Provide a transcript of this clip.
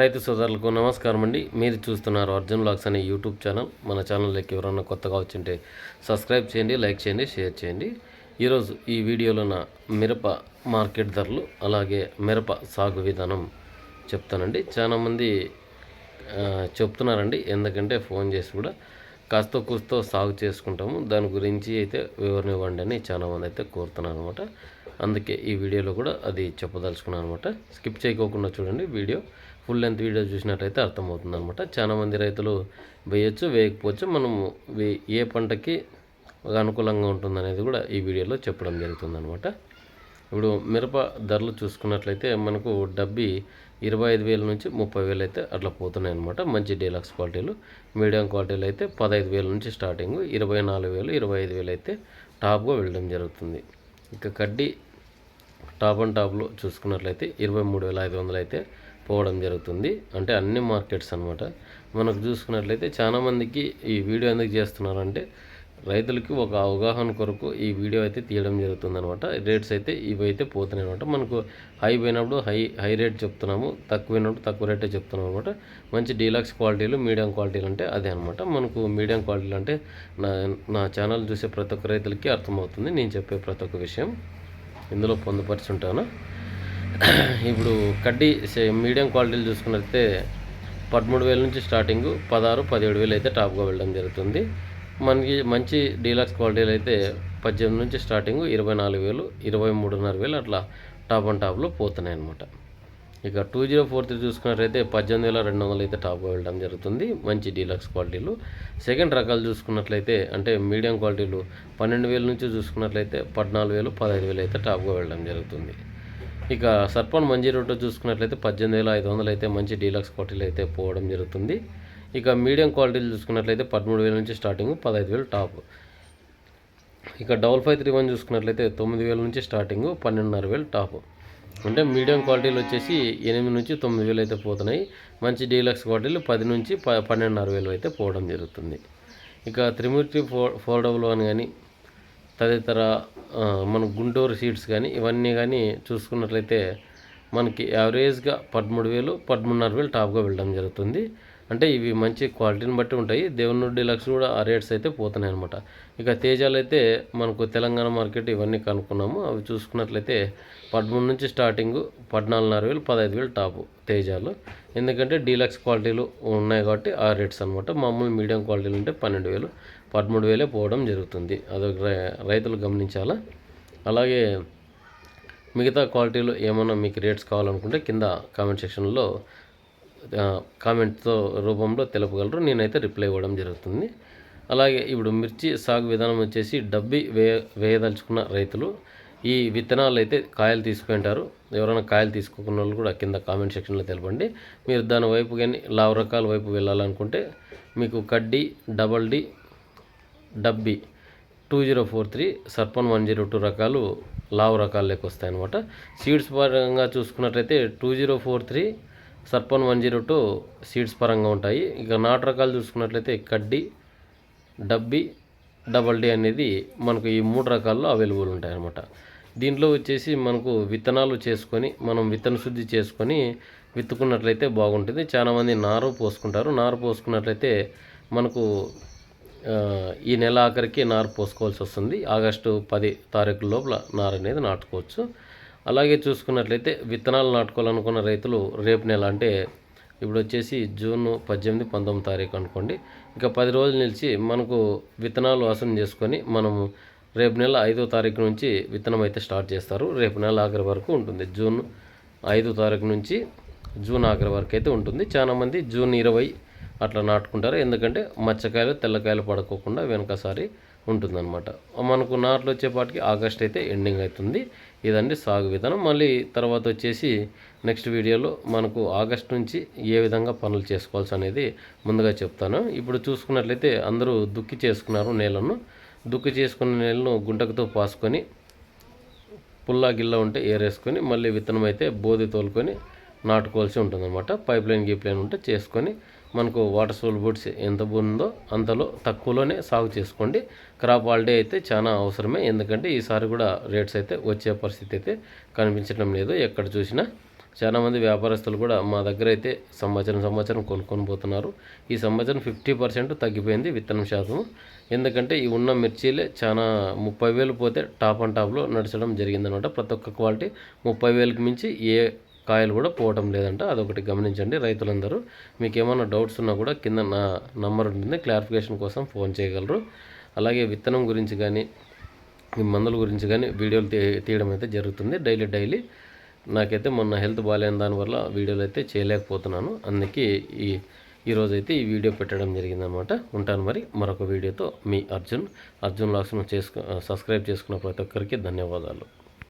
రైతు సోదరులకు నమస్కారం అండి మీరు చూస్తున్నారు అర్జున్ లాక్స్ అనే యూట్యూబ్ ఛానల్. మన ఛానల్లోకి ఎవరన్నా కొత్తగా వచ్చింటే సబ్స్క్రైబ్ చేయండి లైక్ చేయండి షేర్ చేయండి. ఈరోజు ఈ వీడియోలో నా మిరప మార్కెట్ ధరలు అలాగే మిరప సాగు విధానం చెప్తానండి. చాలామంది చెప్తున్నారండి. ఎందుకంటే ఫోన్ చేసి కూడా కాస్త కూస్తో సాగు చేసుకుంటాము. దాని గురించి అయితే వివరణ ఇవ్వండి అని చాలామంది అయితే కోరుతున్నారు అనమాట అందుకే ఈ వీడియోలో కూడా అది చెప్పదలుచుకున్నాను అనమాట స్కిప్ చేయకోకుండా చూడండి వీడియో. ఫుల్ లెంత్ వీడియో చూసినట్టయితే అర్థమవుతుంది అనమాట చాలామంది రైతులు వేయచ్చు వేయకపోవచ్చు. మనము వే- ఏ పంటకి అనుకూలంగా ఉంటుందనేది కూడా ఈ వీడియోలో చెప్పడం జరుగుతుంది అనమాట ఇప్పుడు మిరప ధరలు చూసుకున్నట్లయితే మనకు డబ్బి ఇరవై ఐదు వేల నుంచి ముప్పై వేలు అయితే అట్లా పోతున్నాయి అనమాట మంచి డీలక్స్ క్వాలిటీలు. మీడియం క్వాలిటీలు అయితే పదహైదు వేల నుంచి స్టార్టింగ్ ఇరవై నాలుగు వేలు ఇరవై ఐదు వేలు అయితే టాప్గా వెళ్ళడం జరుగుతుంది. ఇక కడ్డీ టాప్ అండ్ టాప్లో చూసుకున్నట్లయితే ఇరవై మూడు వేల ఐదు వందలు అయితే పోవడం జరుగుతుంది. అంటే అన్ని మార్కెట్స్ అనమాట మనకు చూసుకున్నట్లయితే చాలామందికి ఈ వీడియో ఎందుకు చేస్తున్నారంటే రైతులకి ఒక అవగాహన కొరకు ఈ వీడియో అయితే తీయడం జరుగుతుంది అనమాట రేట్స్ అయితే ఇవి అయితే పోతున్నాయి అనమాట మనకు హై పోయినప్పుడు హై హై రేట్ చెప్తున్నాము. తక్కువ అయినప్పుడు తక్కువ రేటే చెప్తున్నాం అనమాట మంచి డీలక్స్ క్వాలిటీలు మీడియం క్వాలిటీలు అంటే అదే అనమాట మనకు మీడియం క్వాలిటీలు అంటే నా నా ఛానల్ చూసే ప్రతి ఒక్క రైతులకి అర్థమవుతుంది. నేను చెప్పే ప్రతి ఒక్క విషయం ఇందులో పొందుపరుచుంటాను. ఇప్పుడు కడ్డీ సే- మీడియం క్వాలిటీలు చూసుకున్నట్లయితే పదమూడు వేల నుంచి స్టార్టింగ్ పదహారు పదిహేడు వేలు అయితే టాప్గా వెళ్ళడం జరుగుతుంది. మనకి మంచి డీలక్స్ క్వాలిటీలు అయితే పద్దెనిమిది నుంచి స్టార్టింగ్ ఇరవై నాలుగు వేలు ఇరవై మూడున్నర వేలు అట్లా టాప్ అండ్ టాప్లో పోతున్నాయి అనమాట ఇక టూ జీరో ఫోర్ త్రీ చూసుకున్నట్లయితే పద్దెనిమిది వేల రెండు వందలు అయితే టాప్గా వెళ్ళడం జరుగుతుంది. మంచి డీలక్స్ క్వాలిటీలు. సెకండ్ రకాలు చూసుకున్నట్లయితే అంటే మీడియం క్వాలిటీలు పన్నెండు వేల నుంచి చూసుకున్నట్లయితే పద్నాలుగు వేలు పదహైదు వేలు అయితే టాప్గా వెళ్ళడం జరుగుతుంది. ఇక సర్పన్ మంజీ రోడ్డు చూసుకున్నట్లయితే పద్దెనిమిది వేల ఐదు వందలు అయితే మంచి డీలక్స్ క్వాలిటీలు అయితే పోవడం జరుగుతుంది. ఇక మీడియం క్వాలిటీలు చూసుకున్నట్లయితే పదమూడు వేల నుంచి స్టార్టింగ్ పదహైదు వేలు టాప్. ఇక డబల్ ఫైవ్ త్రీ వన్ చూసుకున్నట్లయితే తొమ్మిది వేల నుంచి స్టార్టింగ్ పన్నెండున్నర వేలు టాప్. అంటే మీడియం క్వాలిటీలు వచ్చేసి ఎనిమిది నుంచి తొమ్మిది వేలు అయితే పోతున్నాయి. మంచి డీలక్స్ క్వాలిటీలు పది నుంచి ప పన్నెండున్నర వేలు అయితే పోవడం జరుగుతుంది. ఇక Trimurti four four double one కానీ తదితర మన గుంటూరు సీడ్స్ కానీ ఇవన్నీ కానీ చూసుకున్నట్లయితే మనకి యావరేజ్గా పదమూడు వేలు పదమూడున్నర వేలు టాప్గా వెళ్ళడం జరుగుతుంది. అంటే ఇవి మంచి క్వాలిటీని బట్టి ఉంటాయి. దేవుని డీలక్స్ కూడా ఆ రేట్స్ అయితే పోతున్నాయి అనమాట ఇక తేజాలు అయితే మనకు తెలంగాణ మార్కెట్ ఇవన్నీ కనుక్కున్నాము. అవి చూసుకున్నట్లయితే పదమూడు నుంచి స్టార్టింగ్ పద్నాలుగున్నర వేలు పదహైదు వేలు టాపు తేజాలు. ఎందుకంటే డీలక్స్ క్వాలిటీలు ఉన్నాయి కాబట్టి ఆ రేట్స్ అనమాట మామూలు మీడియం క్వాలిటీలు ఉంటే పన్నెండు వేలు పదమూడు వేలే పోవడం జరుగుతుంది. అదొక రై- రైతులు గమనించాలా? అలాగే మిగతా క్వాలిటీలు ఏమైనా మీకు రేట్స్ కావాలనుకుంటే కింద కామెంట్ సెక్షన్లో కామెంట్తో రూపంలో తెలుపగలరు. నేనైతే రిప్లై ఇవ్వడం జరుగుతుంది. అలాగే ఇప్పుడు మిర్చి సాగు విధానం వచ్చేసి డబ్బి వేయ వేయదలుచుకున్న రైతులు ఈ విత్తనాలు అయితే కాయలు తీసుకుంటారు ఎవరైనా కాయలు తీసుకోకున్న వాళ్ళు కూడా కింద కామెంట్ సెక్షన్లో తెలపండి. మీరు దాని వైపు కానీ లావు రకాల వైపు వెళ్ళాలనుకుంటే మీకు కడ్డీ డబల్ డి డబ్బి టూ జీరో ఫోర్ త్రీ సర్పన్ వన్ జీరో టూ రకాలు లావు రకాలు లెక్క వస్తాయన్నమాట. సీడ్స్ పరంగా చూసుకున్నట్లయితే టూ జీరో ఫోర్ త్రీ సర్పన్ వన్ జీరో టూ సీడ్స్ పరంగా ఉంటాయి. ఇక నాటు రకాలు చూసుకున్నట్లయితే కడ్డీ డబ్బి డబల్ డి అనేది మనకు ఈ మూడు రకాల్లో అవైలబుల్ ఉంటాయి అన్నమాట. దీంట్లో వచ్చేసి మనకు విత్తనాలు చేసుకొని మనం విత్తన శుద్ధి చేసుకొని విత్తుకున్నట్లయితే బాగుంటుంది. చాలామంది నారు పోసుకుంటారు. నారు పోసుకున్నట్లయితే మనకు ఈ నెల ఆఖరికి నారు పోసుకోవాల్సి వస్తుంది. ఆగస్టు పది తారీఖు లోపల నారు అనేది నాటుకోవచ్చు. అలాగే చూసుకున్నట్లయితే విత్తనాలు నాటుకోవాలనుకున్న రైతులు రేపు నెల అంటే ఇప్పుడు వచ్చేసి జూన్ పద్దెనిమిది పంతొమ్మిది తారీఖు అనుకోండి. ఇంకా పది రోజులు నిలిచి మనకు విత్తనాలు వసూలు చేసుకొని మనము రేపు నెల ఐదో తారీఖు నుంచి విత్తనం అయితే స్టార్ట్ చేస్తారు. రేపు నెల ఆఖరి వరకు ఉంటుంది. జూన్ ఐదో తారీఖు నుంచి జూన్ ఆఖరి వరకు అయితే ఉంటుంది. చాలామంది జూన్ ఇరవై అట్లా నాటుకుంటారు. ఎందుకంటే మచ్చకాయలు తెల్లకాయలు పడుకోకుండా వెనకసారి ఉంటుందన్నమాట. మనకు నాట్లు వచ్చేపాటికి ఆగస్ట్ అయితే ఎండింగ్ అవుతుంది. ఇదండి సాగు విధానం. మళ్ళీ తర్వాత వచ్చేసి నెక్స్ట్ వీడియోలో మనకు ఆగస్ట్ నుంచి ఏ విధంగా పనులు చేసుకోవాల్సి అనేది ముందుగా చెప్తాను. ఇప్పుడు చూసుకున్నట్లయితే అందరూ దుక్కి చేసుకున్నారు నేలను. దుక్కి చేసుకున్న నేలను గుంటకుతో పాసుకొని పుల్లా గిల్ల ఉంటే ఏరేసుకొని మళ్ళీ విత్తనం అయితే బోధి తోలుకొని నాటుకోవాల్సి ఉంటుందన్నమాట. పైప్ లైన్ గీప్ లైన్ ఉంటే చేసుకొని మనకు వాటర్ సోల్ బూట్స్ ఎంత ఉందో అంతలో తక్కువలోనే సాగు చేసుకోండి. క్రాప్ హాలిడే అయితే చాలా అవసరమే. ఎందుకంటే ఈసారి కూడా రేట్స్ అయితే వచ్చే పరిస్థితి అయితే కనిపించడం లేదు. ఎక్కడ చూసినా చాలామంది వ్యాపారస్తులు కూడా మా దగ్గర అయితే సంవత్సరం సంవత్సరం కొనుక్కొని పోతున్నారు. ఈ సంవత్సరం ఫిఫ్టీ పర్సెంట్ తగ్గిపోయింది విత్తనం శాతం. ఎందుకంటే ఈ ఉన్న మిర్చీలే చాలా ముప్పై వేలు పోతే టాప్ అండ్ టాప్లో నడచడం జరిగిందనమాట. ప్రతి ఒక్క క్వాలిటీ ముప్పై వేలకు మించి ఏ కాయలు కూడా పోవటం లేదంట. అదొకటి గమనించండి రైతులందరూ. మీకు ఏమైనా డౌట్స్ ఉన్నా కూడా కింద నా నంబర్ ఉంటుంది. క్లారిఫికేషన్ కోసం ఫోన్ చేయగలరు. అలాగే విత్తనం గురించి కానీ ఈ మందుల గురించి కానీ వీడియోలు తీ తీయడం అయితే జరుగుతుంది. Daily daily. నాకైతే మొన్న హెల్త్ బాగాలేని దానివల్ల వీడియోలు అయితే చేయలేకపోతున్నాను. అందుకే ఈ ఈరోజు అయితే ఈ వీడియో పెట్టడం జరిగిందనమాట. ఉంటాను మరి మరొక వీడియోతో. మీ అర్జున్. అర్జున్ లాక్స్ను చేసుకు సబ్స్క్రైబ్ చేసుకున్న ప్రతి ఒక్కరికి ధన్యవాదాలు.